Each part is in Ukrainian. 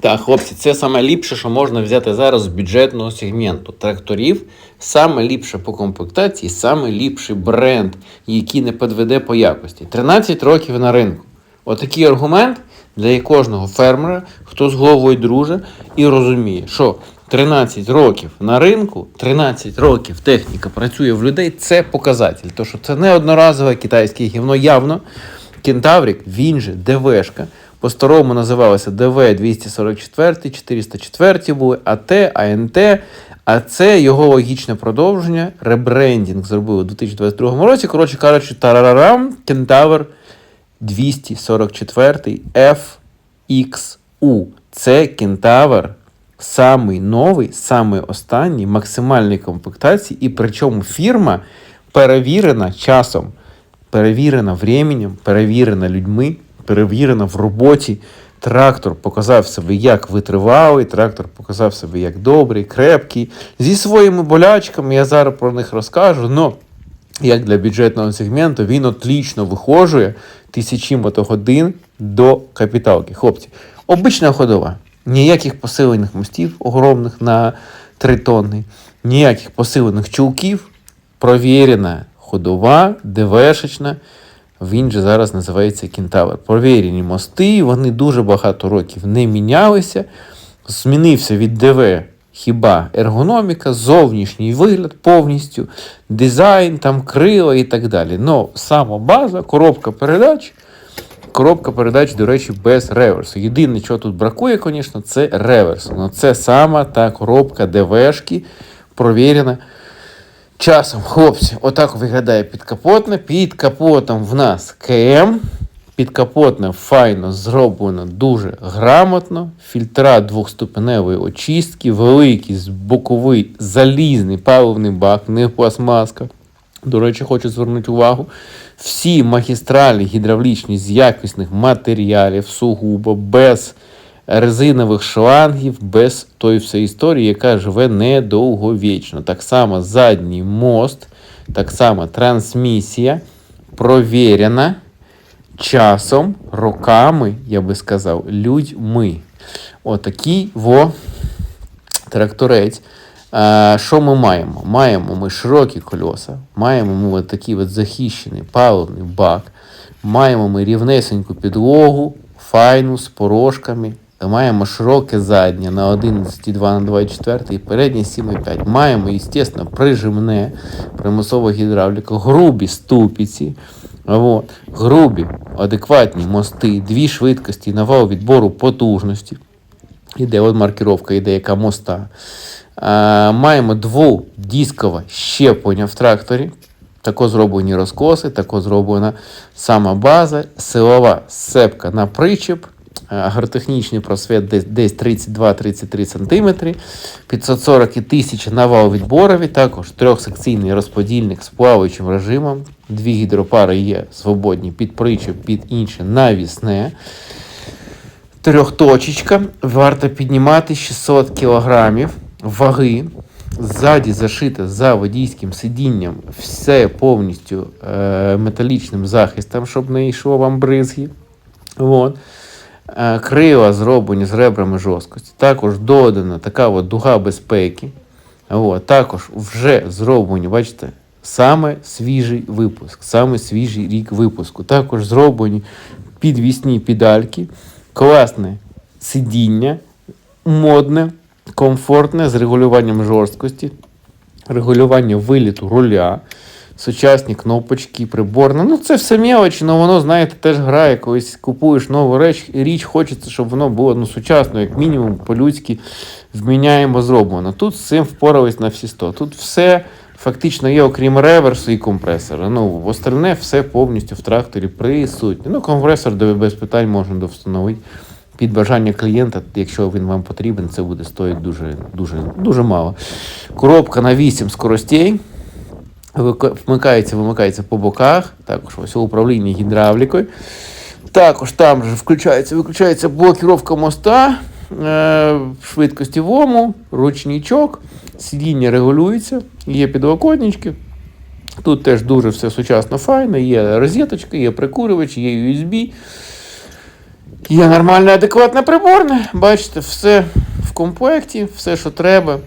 Так, хлопці, це саме ліпше, що можна взяти зараз з бюджетного сегменту тракторів. Саме ліпше по комплектації, саме ліпший бренд, який не підведе по якості. 13 років на ринку. Отакий аргумент для кожного фермера, хто з головою друже і розуміє, що 13 років на ринку, 13 років техніка працює в людей, це показатель. То, що це не одноразове китайське гівно явно. Кентаврік, він же ДВшка. По-старому називалося ДВ 244, 404 були, АТ, АНТ. А це його логічне продовження. Ребрендінг зробили у 2022 році. Коротше кажучи, тарарарам, Кентавр 244 FXU. Це Кентавр самий новий, самий останній, максимальної комплектації, і причому фірма перевірена часом, перевірена временем, перевірена людьми, перевірена в роботі. Трактор показав себе як витривалий, трактор показав себе як добрий, крепкий, зі своїми болячками. Я зараз про них розкажу. но як для бюджетного сегменту, він отлично вихожує тисячі мотогодин до капіталки. Хлопці, обична ходова. Ніяких посилених мостів огромних на 3 тонни, ніяких посилених чулків. Провірена ходова, ДВшечна. Він же зараз називається Кентавр. Провірені мости, вони дуже багато років не мінялися. Змінився від ДВ хіба ергономіка, зовнішній вигляд повністю, дизайн, там крила і так далі. Но сама база, коробка передач. Коробка передач, до речі, без реверсу. Єдине, що тут бракує, звісно, це реверс. Ну, це сама та коробка ДВшки, провірена часом. Хлопці, отак виглядає підкапотне. Під капотом в нас КМ. Підкапотне файно зроблено дуже грамотно. Фільтра двохступеневої очистки, великий боковий залізний паливний бак, не пластмаска. До речі, хочу звернути увагу. Всі магістралі гідравлічні з якісних матеріалів, сугубо, без резинових шлангів, без тої всієї історії, яка живе недовговічно. Так само задній мост, так само трансмісія провірена часом, роками, я би сказав, людьми. Отакий во тракторець. А, Що ми маємо? Маємо ми широкі кольоса, маємо ми от такий от захищений паливний бак, маємо ми рівнесеньку підлогу, файну з порошками. Маємо широке заднє на 11,2 на 24 і переднє 7,5. Маємо, звісно, прижимне, примусова гідравліка, грубі ступиці, от, грубі, адекватні мости, дві швидкості, навал відбору потужності. Іде от маркіровка, іде яка моста. А, маємо дводіскове щеплення в тракторі. Тако зроблені розкоси, тако зроблена сама база, силова сцепка на причеп, агротехнічний просвіт десь, десь 32-33 см, 540 і 1000 навал відборові, також трьохсекційний розподільник з плаваючим режимом. Дві гідропари є свободні під причеп, під інше навісне. Трьохточечка, варто піднімати 600 кг ваги. Ззаді зашите за водійським сидінням все повністю е, металічним захистом, щоб не йшло вам бризги. От. Е, крила зроблені з ребрами жорсткості. Також додана така от дуга безпеки. От. Також вже зроблені, бачите, саме свіжий випуск, саме свіжий рік випуску. Також зроблені підвісні педальки, класне сидіння, модне комфортне з регулюванням жорсткості, регулювання виліту руля, сучасні кнопочки, приборна. Ну, це все мелочі, але воно, знаєте, теж грає. Колись купуєш нову реч, річ, хочеться, щоб воно було ну, сучасно, як мінімум, по-людськи вміняємо зроблено. Тут з цим впорались на всі 100. Тут все. Фактично є, окрім реверсу і компресора. Ну, остальне все повністю в тракторі присутнє. Ну, компресор без питань можна довстановити під бажання клієнта, якщо він вам потрібен, це буде стоїти дуже дуже, дуже мало. Коробка на 8 скоростей. Вмикається, вимикається по боках. Також ось управління гідравлікою. Також там же включається, виключається блокіровка моста, е, швидкості вому, ручничок, сидіння регулюється, є підлокотнички. Тут теж дуже все сучасно файно, є розеточка, є прикурювач, є USB. Є нормальне, адекватне приборне. Бачите, все в комплекті, все, що треба.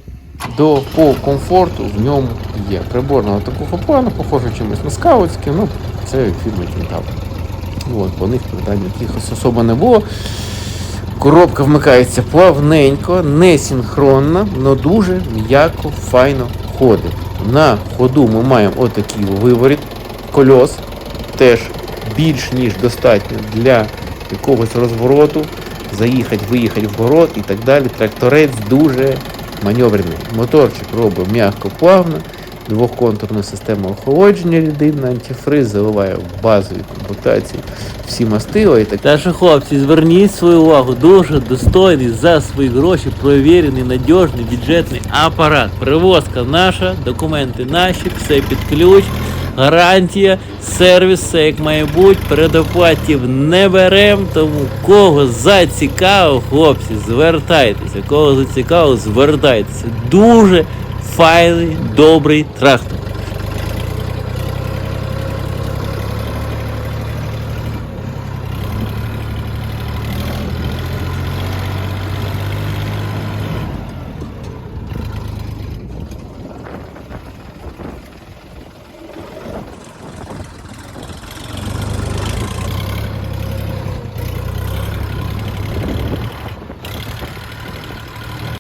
До по комфорту в ньому є. Приборного такого плану, похоже чимось на скаутське, ну, це фірма Кентавр. От, по них питань якихось особо не було. Коробка вмикається плавненько, несинхронно, але дуже м'яко, файно ходить. На ходу ми маємо отакий виворіт кольос, теж більш ніж достатньо для якогось розвороту, заїхати, виїхати в город і так далі. Тракторець дуже маневрений. Моторчик робить м'яко плавно, двохконтурна система охолодження рідинна, антифриз заливає в базові комплектації всі мастила і так що, хлопці, зверніть свою увагу, дуже достойний за свої гроші, провірений, надіжний, бюджетний апарат. Привозка наша, документи наші, все під ключ, гарантія, сервіс, як має бути, передоплатів не берем, тому кого зацікавив, хлопці, звертайтеся, кого зацікавив, звертайтеся. Дуже файний, добрий трактор.